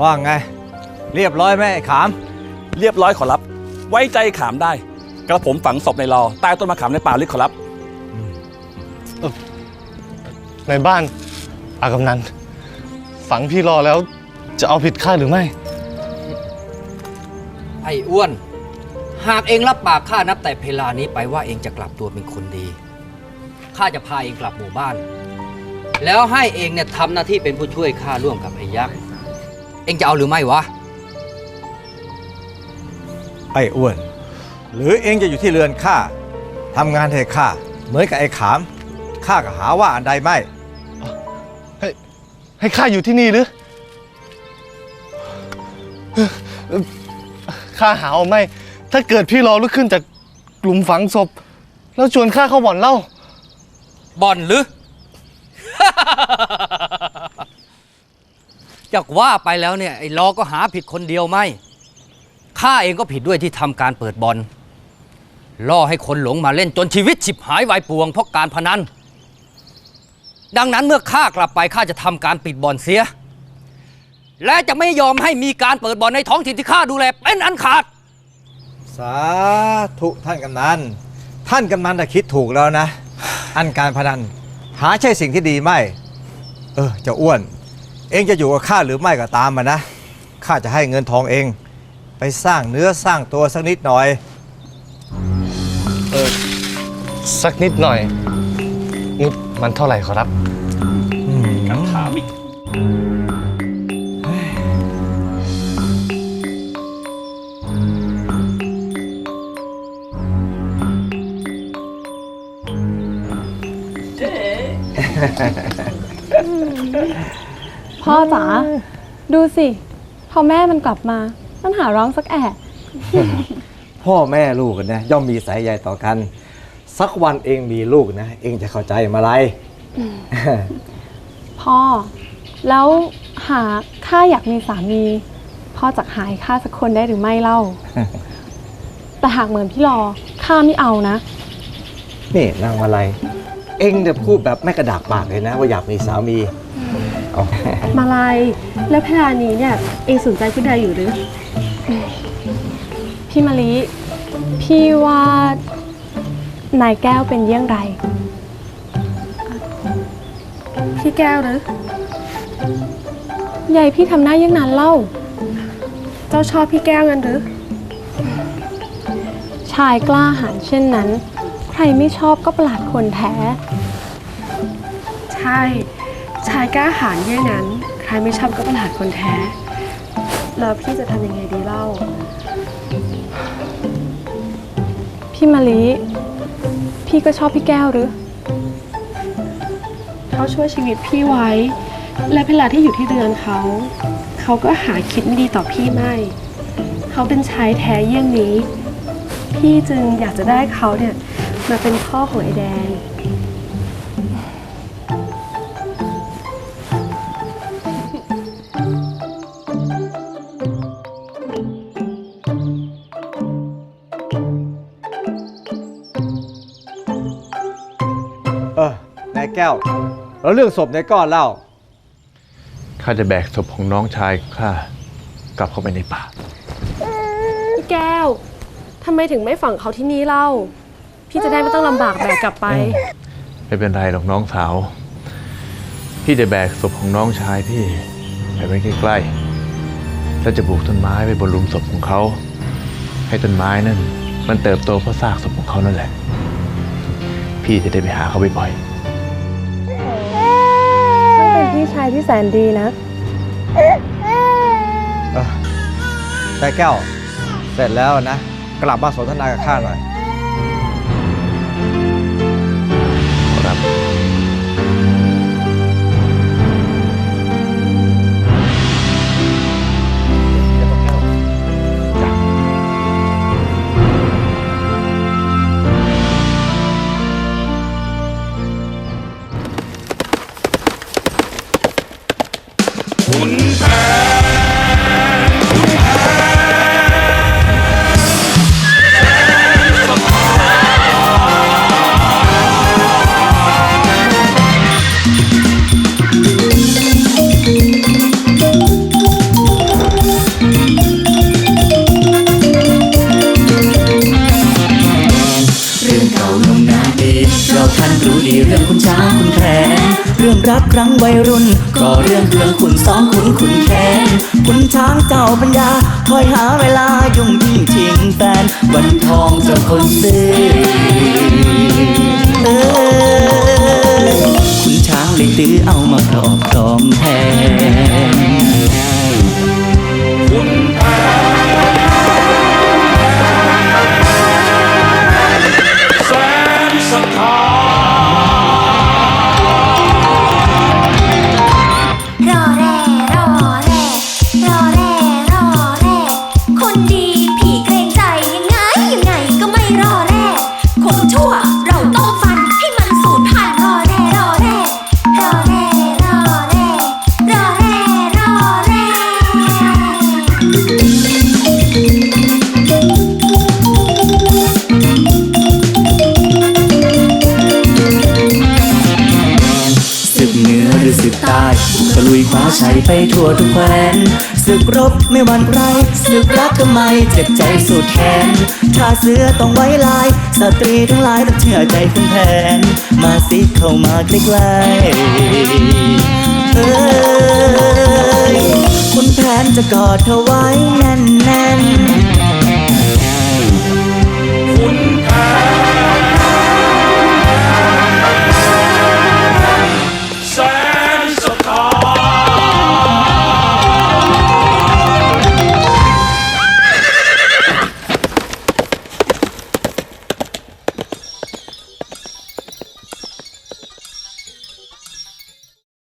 ว่าไง เรียบร้อยไหมไอ้ขาม เรียบร้อยขอรับ ไว้ใจขามได้ กระผมฝังศพในรอใต้ต้นมะขามในป่าลึกขอรับ ในบ้านอากำนัน ฝังพี่รอแล้วจะเอาผิดข้าหรือไม่ ไอ้อ้วน หากเองรับปากข้านับแต่เพลานี้ไปว่าเองจะกลับตัวเป็นคนดี ข้าจะพาเองกลับหมู่บ้าน แล้วให้เองเนี่ยทำหน้าที่เป็นผู้ช่วยข้าร่วมกับไอ้ยักษ์ เองจะเอาหรือไม่วะ ไอ้อ้วน หรือเองจะอยู่ที่เรือนข้าทำงานให้ข้าเหมือนกับไอ้ขามข้าก็หาว่าอันใดไม่ ให้ให้ข้าอยู่ที่นี่หรือเอ่อเอ่อข้าหาเอาไม่ ถ้าเกิดพี่รอลุกขึ้นจากกลุ่มฝังศพ แล้วชวนข้าเข้าบ่อนเหล่า บ่อนหรือ จากว่าไปแล้วเนี่ยไอ้ลอก็หาผิดคนเดียวไม่ข้าเองก็ผิดด้วยที่ทำการเปิดบอลล่อให้คนหลงมาเล่นจนชีวิตฉิบหายวายป่วงเพราะการพนัน ดังนั้นเมื่อข้ากลับไปข้าจะทำการปิดบอลเสีย และจะไม่ยอมให้มีการเปิดบอลในท้องถิ่นที่ข้าดูแลเป็นอันขาด สาธุท่านกำนัน ท่านกำนันน่ะคิดถูกแล้วนะ อันการพนันหาใช่สิ่งที่ดีไม่ เออเจะอ้วน เองจะอยู่กับข้าหรือไม่ก็ตามมานะข้าจะให้เงินทองเอง ไปสร้างเนื้อสร้างตัวสักนิดหน่อยสักนิดหน่อย นี่มันเท่าไหร่ขอรับกันถามอีก พ่อจ๋าดูสิ พอแม่มันกลับมามันหาร้องสักแอะพ่อแม่ลูกกันนะย่อมมีสายใยต่อกัน สักวันเองมีลูกนะ เองจะเข้าใจมาไรพ่อ แล้วหาข้าอยากมีสามี พ่อจะหายข้าสักคนได้หรือไม่เล่า แต่หากเหมือนพี่รอข้าไม่เอานะ นี่นางมาลัย เองเนี่ยพูดแบบไม่กระดากปากเลยนะ ว่าอยากมีสามี เอามาลายแล้วเพลานี้เนี่ยเองสนใจผู้ใดอยู่หรือ พี่มะลิ พี่ว่านายแก้วเป็นเยี่ยงไร พี่แก้วหรือยายพี่ทำหน้าเยี่ยงนั้นเล่า เจ้าชอบพี่แก้วกันหรือ ชายกล้าหาญเช่นนั้น ใครไม่ชอบก็ประหลาดคนแท้ ใช่ ชายกล้าหาญเยี่ยงนั้น ใครไม่ชอบก็ประหลาดคนแท้ แล้วพี่จะทำยังไงดีเล่า พี่มะลิ พี่ก็ชอบพี่แก้วหรือ เขาช่วยชีวิตพี่ไว้ และเวลาที่อยู่ที่เรือนเขา เขาก็หาคิดไม่ดีต่อพี่ไม่ เขาเป็นชายแท้เยี่ยงนี้ พี่จึงอยากจะได้เขาเนี่ยมาเป็นพ่อของไอแดง แก้ว แล้วเรื่องศพนายก้อนเล่า ข้าจะแบกศพของน้องชายข้ากลับเข้าไปในป่า พี่แก้ว ทำไมถึงไม่ฝังเขาที่นี่เล่า พี่จะได้ไม่ต้องลำบากแบกกลับไป ไม่เป็นไรหรอกน้องสาว พี่จะแบกศพของน้องชายพี่ไปไว้ใกล้ๆ แล้วจะปลูกต้นไม้ไว้บนหลุมศพของเขา ให้ต้นไม้นั่น มันเติบโตเพราะซากศพของเขานั่นแหละ พี่จะได้ไปหาเขาบ่อยๆช่างเป็น พี่ชายที่แสนดีนะ เออนายแก้ว เสร็จแล้วนะ กลับมาสนทนากับข้าหน่อย คุณแผนคุณแผนเรื่องเก่าลงนาดีเราท่านรู้ดีเรื่องคุณช้างคุณแพน เรื่องรักครั้งวัยรุ่น ก็เรื่องเรื่องขุนสองขุนขุนแค้นขุนช้างเจ้าปัญญา คอยหาเวลายุ่งยิ่งทิ้งแฟนวันทองเจ้าคนซื้อ ทั่วทุกแคว้นศึกรบไม่หวั่นไรศึกรักทำไมเจ็บใจสุดแขนถ้าเสือต้องไว้ลาย สตรีทั้งหลายต้องเชื่อใจคุณแผน มาสิเข้ามาใกล้ๆเอ้ยคุณแผนจะกอดเธอไว้แน่น